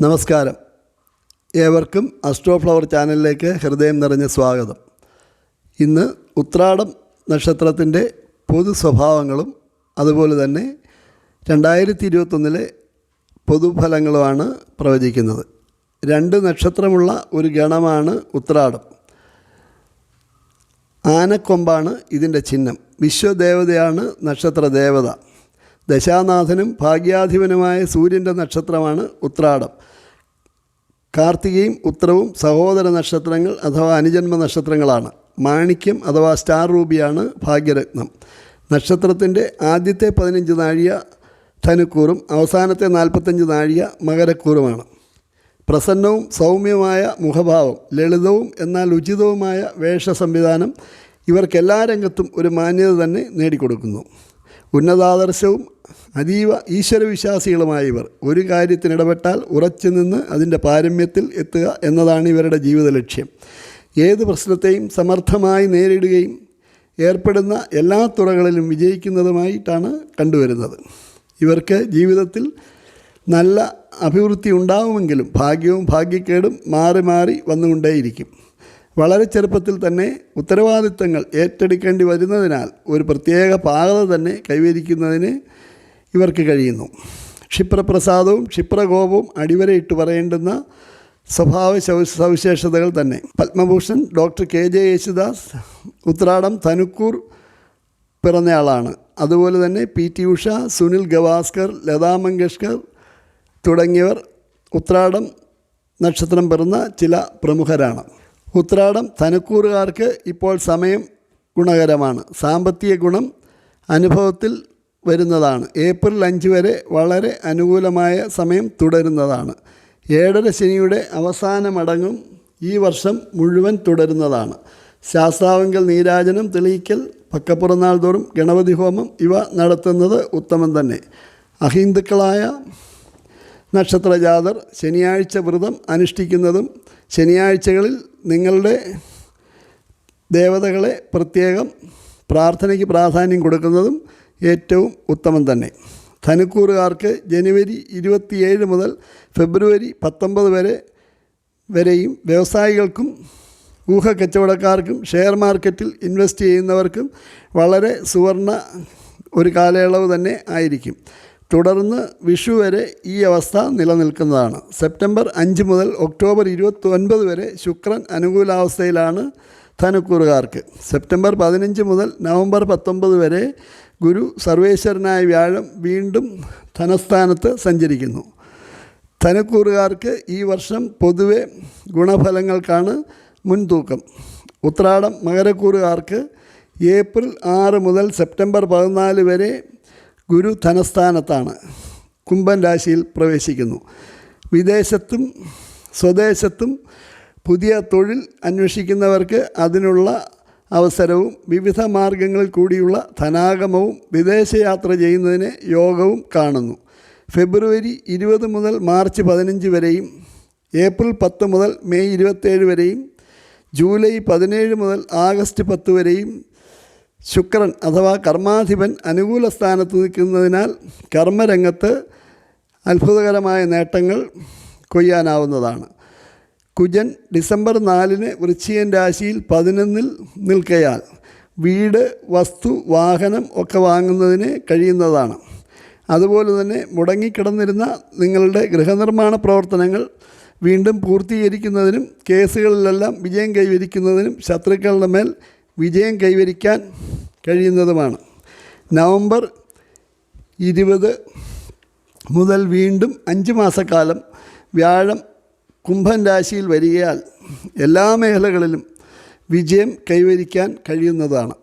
നമസ്കാരം. ഏവർക്കും astro flower ചാനലിലേക്ക് ഹൃദയം നിറഞ്ഞ സ്വാഗതം. ഇന്ന് ഉത്രാടം നക്ഷത്രത്തിന്റെ പൊതു സ്വഭാവങ്ങളും അതുപോലെ തന്നെ രണ്ടായിരത്തി ഇരുപത്തൊന്നിലെ പൊതുഫലങ്ങളുമാണ് പ്രവചിക്കുന്നത്. രണ്ട് നക്ഷത്രമുള്ള ഒരു ഗണമാണ് ഉത്രാടം. ആനക്കൊമ്പാണ് ഇതിന്റെ ചിഹ്നം. വിശ്വദേവതയാണ് നക്ഷത്ര ദേവത ദശാനാഥനും ഭാഗ്യാധിപനുമായ സൂര്യന്റെ നക്ഷത്രമാണ് ഉത്രാടം. കാർത്തികയും ഉത്രവും സഹോദര നക്ഷത്രങ്ങൾ അഥവാ അനുജന്മ നക്ഷത്രങ്ങളാണ്. മാണിക്യം അഥവാ സ്റ്റാർ റൂബിയാണ് ഭാഗ്യരത്നം. നക്ഷത്രത്തിന്റെ ആദ്യത്തെ പതിനഞ്ച് നാഴിക ധനുക്കൂറും അവസാനത്തെ നാൽപ്പത്തഞ്ച് നാഴിക മകരക്കൂറുമാണ്. പ്രസന്നവും സൗമ്യമായ മുഖഭാവം ലളിതവും എന്നാൽ ഉചിതവുമായ വേഷ സംവിധാനം ഇവർക്കെല്ലാ രംഗത്തും ഒരു മാന്യത തന്നെ നേടിക്കൊടുക്കുന്നു. ഉന്നതാദർശവും അതീവ ഈശ്വരവിശ്വാസികളുമായ ഇവർ. ഒരു കാര്യത്തിനിടപെട്ടാൽ ഉറച്ചു നിന്ന് അതിന്റെ പാരമ്യത്തിൽ എത്തുക എന്നതാണ് ഇവരുടെ ജീവിത ലക്ഷ്യം. ഏത് പ്രശ്നത്തെയും സമർത്ഥമായി നേരിടുകയും ഏർപ്പെടുന്ന എല്ലാ തുറകളിലും വിജയിക്കുന്നതുമായിട്ടാണ് കണ്ടുവരുന്നത്. ഇവർക്ക് ജീവിതത്തിൽ നല്ല അഭിവൃദ്ധി ഉണ്ടാവുമെങ്കിലും ഭാഗ്യവും ഭാഗ്യക്കേടും മാറി മാറി വന്നുകൊണ്ടേയിരിക്കും. വളരെ ചെറുപ്പത്തിൽ തന്നെ ഉത്തരവാദിത്തങ്ങൾ ഏറ്റെടുക്കേണ്ടി വരുന്നതിനാൽ ഒരു പ്രത്യേക പാകത തന്നെ കൈവരിക്കുന്നതിന് ഇവർക്ക് കഴിയുന്നു. ക്ഷിപ്രപ്രസാദവും ക്ഷിപ്രകോപവും അടിവരയിട്ട് പറയേണ്ടുന്ന സ്വഭാവ സവിശേഷതകൾ തന്നെ. Padma Bhushan doctor K J Yesudas Uthradam തനുക്കൂർ പിറന്നയാളാണ്. അതുപോലെ തന്നെ പി ടി ഉഷ സുനിൽ ഗവാസ്കർ ലതാ മങ്കേഷ്കർ തുടങ്ങിയവർ ഉത്രാടം നക്ഷത്രം പിറന്ന ചില പ്രമുഖരാണ്. ഉത്രാടം തനക്കൂറുകാർക്ക് ഇപ്പോൾ സമയം ഗുണകരമാണ്. സാമ്പത്തിക ഗുണം അനുഭവത്തിൽ വരുന്നതാണ്. ഏപ്രിൽ അഞ്ച് വരെ വളരെ അനുകൂലമായ സമയം തുടരുന്നതാണ്. ഏഴര ശനിയുടെ അവസാന മടങ്ങും ഈ വർഷം മുഴുവൻ തുടരുന്നതാണ്. ശാസ്താവെങ്കിൽ നീരാജനം തെളിയിക്കൽ പക്കപ്പുറനാൾ തോറും ഗണപതി ഹോമം ഇവ നടത്തുന്നത് ഉത്തമം തന്നെ. അഹിന്ദുക്കളായ നക്ഷത്രജാതർ ശനിയാഴ്ച വ്രതം അനുഷ്ഠിക്കുന്നതും ശനിയാഴ്ചകളിൽ നിങ്ങളുടെ ദേവതകളെ പ്രത്യേകം പ്രാർത്ഥനയ്ക്ക് പ്രാധാന്യം കൊടുക്കുന്നതും ഏറ്റവും ഉത്തമം തന്നെ. ധനുക്കൂറുകാർക്ക് ജനുവരി ഇരുപത്തിയേഴ് മുതൽ ഫെബ്രുവരി പത്തൊമ്പത് വരെ വരെയും വ്യവസായികൾക്കും ഊഹ കച്ചവടക്കാർക്കും ഷെയർ മാർക്കറ്റിൽ ഇൻവെസ്റ്റ് ചെയ്യുന്നവർക്കും വളരെ സുവർണ ഒരു കാലയളവ് തന്നെ ആയിരിക്കും. തുടർന്ന് വിഷു വരെ ഈ അവസ്ഥ നിലനിൽക്കുന്നതാണ്. സെപ്റ്റംബർ അഞ്ച് മുതൽ ഒക്ടോബർ ഇരുപത്തി ഒൻപത് വരെ ശുക്രൻ അനുകൂലാവസ്ഥയിലാണ് ധനുക്കൂറുകാർക്ക് സെപ്റ്റംബർ പതിനഞ്ച് മുതൽ നവംബർ പത്തൊമ്പത് വരെ ഗുരു സർവേശ്വരനായ വ്യാഴം വീണ്ടും ധനസ്ഥാനത്ത് സഞ്ചരിക്കുന്നു. ധനുക്കൂറുകാർക്ക് ഈ വർഷം പൊതുവെ ഗുണഫലങ്ങൾക്കാണ് മുൻതൂക്കം. ഉത്രാടം മകരക്കൂറുകാർക്ക് ഏപ്രിൽ ആറ് മുതൽ സെപ്റ്റംബർ പതിനാല് വരെ ഗുരു ധനസ്ഥാനത്താണ്. കുംഭൻ രാശിയിൽ പ്രവേശിക്കുന്നു. വിദേശത്തും സ്വദേശത്തും പുതിയ തൊഴിൽ അന്വേഷിക്കുന്നവർക്ക് അതിനുള്ള അവസരവും വിവിധ മാർഗങ്ങളിൽ കൂടിയുള്ള ധനാഗമവും വിദേശയാത്ര ചെയ്യുന്നതിന് യോഗവും കാണുന്നു. ഫെബ്രുവരി ഇരുപത് മുതൽ മാർച്ച് പതിനഞ്ച് വരെയും ഏപ്രിൽ പത്ത് മുതൽ മെയ് ഇരുപത്തേഴ് വരെയും ജൂലൈ പതിനേഴ് മുതൽ ആഗസ്റ്റ് പത്ത് വരെയും ശുക്രൻ അഥവാ കർമാധിപൻ അനുകൂല സ്ഥാനത്ത് നിൽക്കുന്നതിനാൽ കർമ്മരംഗത്ത് അത്ഭുതകരമായ നേട്ടങ്ങൾ കൊയ്യാനാവുന്നതാണ്. കുജൻ ഡിസംബർ നാലിന് വൃശ്ചികൻ രാശിയിൽ പതിനൊന്നിൽ നിൽക്കയാൽ വീട് വസ്തു വാഹനം ഒക്കെ വാങ്ങുന്നതിന് കഴിയുന്നതാണ്. അതുപോലെ തന്നെ മുടങ്ങിക്കിടന്നിരുന്ന നിങ്ങളുടെ ഗൃഹനിർമ്മാണ പ്രവർത്തനങ്ങൾ വീണ്ടും പൂർത്തീകരിക്കുന്നതിനും കേസുകളിലെല്ലാം വിജയം കൈവരിക്കുന്നതിനും ശത്രുക്കളുടെ മേൽ വിജയം കൈവരിക്കാൻ കഴിയുന്നതുമാണ്. നവംബർ ഇരുപത് മുതൽ വീണ്ടും അഞ്ച് മാസക്കാലം വ്യാഴം കുംഭൻ രാശിയിൽ വരികയാൽ എല്ലാ മേഖലകളിലും വിജയം കൈവരിക്കാൻ കഴിയുന്നതാണ്.